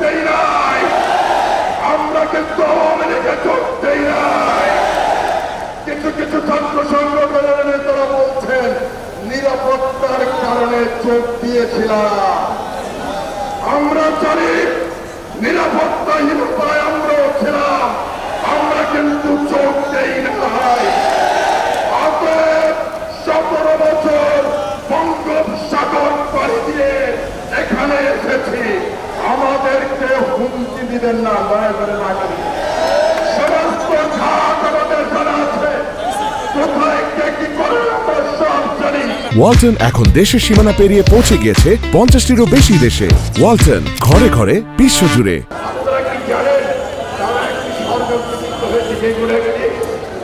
দেই নাই আমরা কিন্তু আওয়ামী লীগে যোগ নাই কিছু কিছু ছাত্র সংগঠনের নেতারা বলছেন নিরাপত্তার কারণে যোগ দিয়েছিলাম আমরা জানি নিরাপত্তাহীনতায় আমরাও ছিলাম আমরা কিন্তু যোগ দেই নাই সতেরো বছর বঙ্গোপসাগর পাড়ি দিয়ে এখানে এসেছি দিবেন না দয়া করে না সমস্ত ঘাট আমাদের জানা আছে। কোথায় কি করে সব জানি। ওয়ালটন এখন দেশের সীমানা পেরিয়ে পৌঁছে গিয়েছে পঞ্চাশটিরও বেশি দেশে। ওয়ালটন ঘরে ঘরে বিশ্বজুড়ে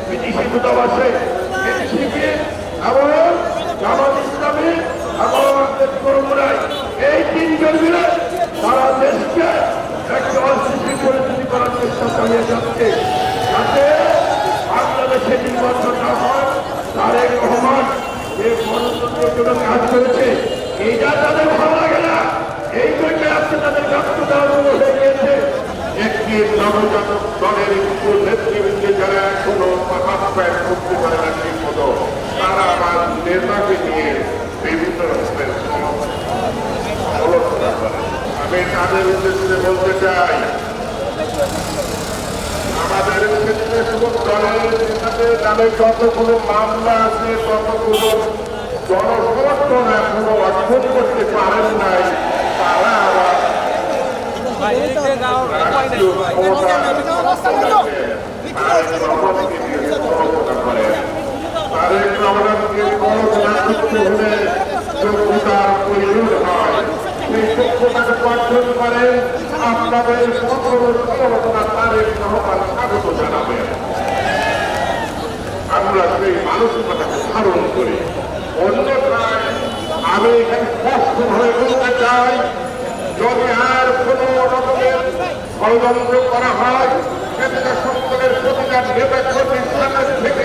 বিদেশি দূতাবাসে এবং জামাত ইসলামী এবং চালিয়ে যাচ্ছে যাতে বাংলাদেশে নির্বাচন না হয়, তারেক রহমান যে গণতন্ত্রের জন্য কাজ করেছে, এইটা তাদের ভালো লাগে না। এই জন্য আজকে তাদের ব্যর্থতা হয়ে গিয়েছে। একটি নবজাতক দলের নেতৃবৃন্দে যারা এখনও হাত পায়ের করতে না ঠিক মতো, তারা আমার নেতাকে নিয়ে বিভিন্ন রকমের আমি তাদের উদ্দেশ্যে বলতে চাই আমাদের ক্ষেত্রে শুধু দলের নেতাদের নামে যতগুলো মামলা আছে ততগুলো জনসমর্থন এখনও অর্জন করতে পারেন নাই। তারা আপনাদের সকল সমালোচনা তারেক রহমান স্বাগত জানাবেন আমরা সেই মানসিকতাকে ধারণ করি। অন্যথায় আমি এখানে স্পষ্টভাবে বলতে চাই, যদি আর কোনো রকমের ষড়যন্ত্র করা হয় সেটা সকলের প্রতিটা নেতা কর্মী থেকে